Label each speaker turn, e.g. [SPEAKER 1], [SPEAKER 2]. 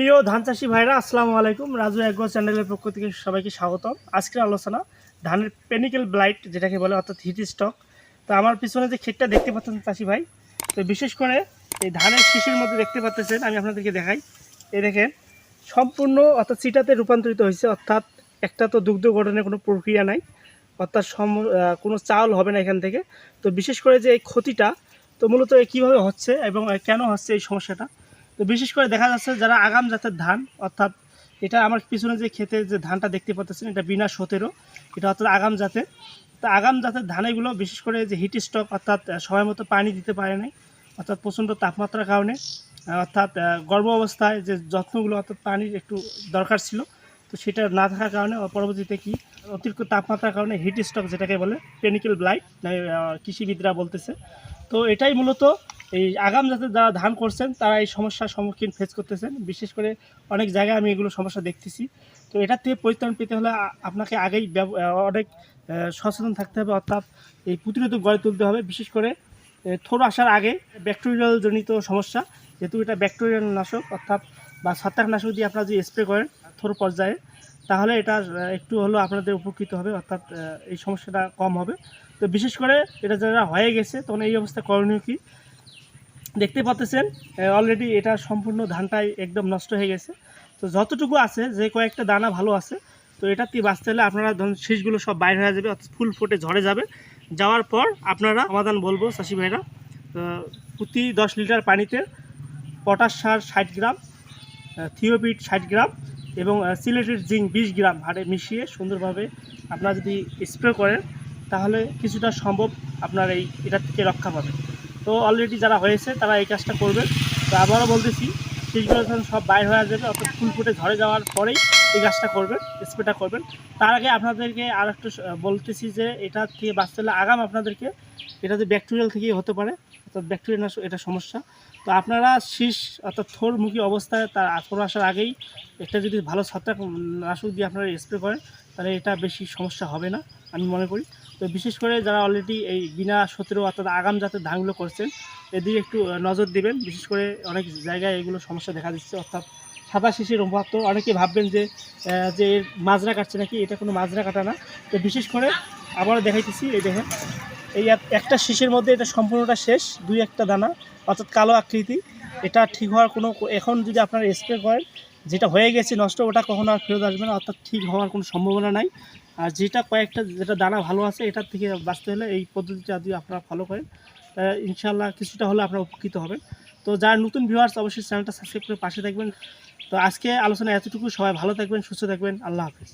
[SPEAKER 1] প্রিয় ধান চাষি ভাইরা, আসসালামু আলাইকুম। রাজু অ্যাগ্রো চ্যানেলের পক্ষ থেকে সবাইকে স্বাগতম। আজকের আলোচনা ধানের পেনিক্যাল ব্লাইট যেটাকে বলে, অর্থাৎ হিট স্টক তো আমার পিছনে যে ক্ষেতটা দেখতে পাচ্ছেন চাষি ভাই, তো বিশেষ করে এই ধানের শিশির মধ্যে দেখতে পাচ্ছেন আমি আপনাদেরকে দেখাই। এই দেখেন, সম্পূর্ণ অর্থাৎ সিটাতে রূপান্তরিত হয়েছে, অর্থাৎ একটা তো দুগ্ধ গঠনের কোনো প্রক্রিয়া নাই, অর্থাৎ সম কোনো চাউল হবে না এখান থেকে। তো বিশেষ করে যে এই ক্ষতিটা, তো মূলত কীভাবে হচ্ছে এবং কেন হচ্ছে এই সমস্যাটা? তো বিশেষ করে দেখা যাচ্ছে যারা আগাম জাতের ধান, অর্থাৎ এটা আমার পিছনে যে খেতে যে ধানটা দেখতে পাচ্ছেন এটা বিনা সতেরো, এটা অর্থাৎ আগাম জাতের। তো আগাম জাতের ধানেগুলো বিশেষ করে যে হিট স্টক অর্থাৎ সময় মতো পানি দিতে পারে নাই, অর্থাৎ প্রচণ্ড তাপমাত্রার কারণে অর্থাৎ গর্ভ অবস্থায় যে যত্নগুলো, অর্থাৎ পানির একটু দরকার ছিল, তো সেটা না থাকার কারণে পরবর্তীতে কি অতিরিক্ত তাপমাত্রার কারণে হিট স্টক যেটাকে বলে পেনিক্যাল ব্লাইট কৃষিবিদরা বলতেছে। তো এটাই মূলত এই আগাম জাতের যারা ধান করছেন, তারা এই সমস্যার সম্মুখীন ফেস করতেছেন। বিশেষ করে অনেক জায়গায় আমি এগুলো সমস্যা দেখতেছি। তো এটার থেকে পরিত্রাণ পেতে হলে আপনাকে আগেই অনেক সচেতন থাকতে হবে, অর্থাৎ এই প্রতিরোধক গড়ে তুলতে হবে। বিশেষ করে থোর আসার আগে ব্যাকটেরিয়াল জনিত সমস্যা, যেহেতু এটা ব্যাকটেরিয়াল নাশক, অর্থাৎ, বা ছত্রাকনাশক দিয়ে আপনারা যদি স্প্রে করেন থোর পর্যায়ে, তাহলে এটা একটু হলেও আপনাদের উপকৃত হবে, অর্থাৎ এই সমস্যাটা কম হবে। তো বিশেষ করে, এটা যারা হয়ে গেছে, তখন এই অবস্থা করণীয় কী? দেখতে পাচ্ছেন অলরেডি এটা সম্পূর্ণ ধানটাই একদম নষ্ট হয়ে গেছে। তো যতটুকু আছে, যে কয়েকটা দানা ভালো আছে, তো এটা এটাতে বাঁচতে হলে আপনারা ধরুন শীষগুলো সব বাইরে হয়ে যাবে, অর্থাৎ ফুল ফুটে ঝরে যাবে। যাওয়ার পর আপনারা সমাধান বলব চাষি ভাইরা প্রতি দশ লিটার পানিতে পটাশ সার ষাট গ্রাম থিওপিট ষাট গ্রাম এবং সিলেটের জিঙ্ক বিশ গ্রাম হারে মিশিয়ে সুন্দরভাবে আপনারা যদি স্প্রে করেন, তাহলে কিছুটা সম্ভব আপনার এই এটার থেকে রক্ষা পাবেন। তো অলরেডি যারা হয়েছে, তারা এই কাজটা করবেন তো আবারও বলতেছি শীষগুলো যখন সব বাইর হয়ে যাবে, অর্থাৎ ফুল ফুটে ঝরে যাওয়ার পরেই এই কাজটা করবেন স্প্রেটা করবেন। তার আগে আপনাদেরকে আর একটু বলতেছি যে, এটা থেকে বাঁচতে হলে আগাম আপনাদেরকে, এটা যে ব্যাকটেরিয়াল থেকেই হতে পারে, অর্থাৎ ব্যাকটেরিয়া নাশক, এটা সমস্যা। তো আপনারা শীষ, অর্থাৎ থোরমুখী অবস্থায় তার আথর আসার আগেই একটা যদি ভালো ছত্রাক নাশক দিয়ে আপনারা স্প্রে করেন, তাহলে এটা বেশি সমস্যা হবে না, আমি মনে করি। তো বিশেষ করে যারা অলরেডি এই বিনা সতেরো অর্থাৎ আগাম জাতের ধানগুলো করছেন এদিকে একটু নজর দিবেন। বিশেষ করে অনেক জায়গায় এগুলো সমস্যা দেখা দিচ্ছে। অর্থাৎ সাদা শিশির তো অনেকে ভাববেন যে যে এর মাজরা কাটছে নাকি? এটা কোনো মাজরা কাটা না। তো বিশেষ করে আবারও দেখাইতেছি, এই দেখেন। এই এক- একটা শীষের মধ্যে এটা সম্পূর্ণটা শেষ, দুই একটা দানা, অর্থাৎ কালো আকৃতি। এটা ঠিক হওয়ার কোনো, এখন যদি আপনারা স্প্রে করেন, যেটা হয়ে গেছে নষ্ট, ওটা কখনো আর ফেরত আসবে না। অর্থাৎ ঠিক হওয়ার কোনো সম্ভাবনা নাই। আর যেটা কয়েকটা, যেটা দানা ভালো আছে, এটার থেকে বাঁচতে হলে এই পদ্ধতিটা যদি আপনারা ফলো করেন ইনশাল্লাহ কিছুটা হলে আপনারা উপকৃত হবেন। তো যারা নতুন ভিউয়ার্স অবশ্যই চ্যানেলটা সাবস্ক্রাইব করে পাশে থাকবেন। তো আজকে আলোচনা এতটুকু। সবাই ভালো থাকবেন, সুস্থ থাকবেন। আল্লাহ হাফিজ।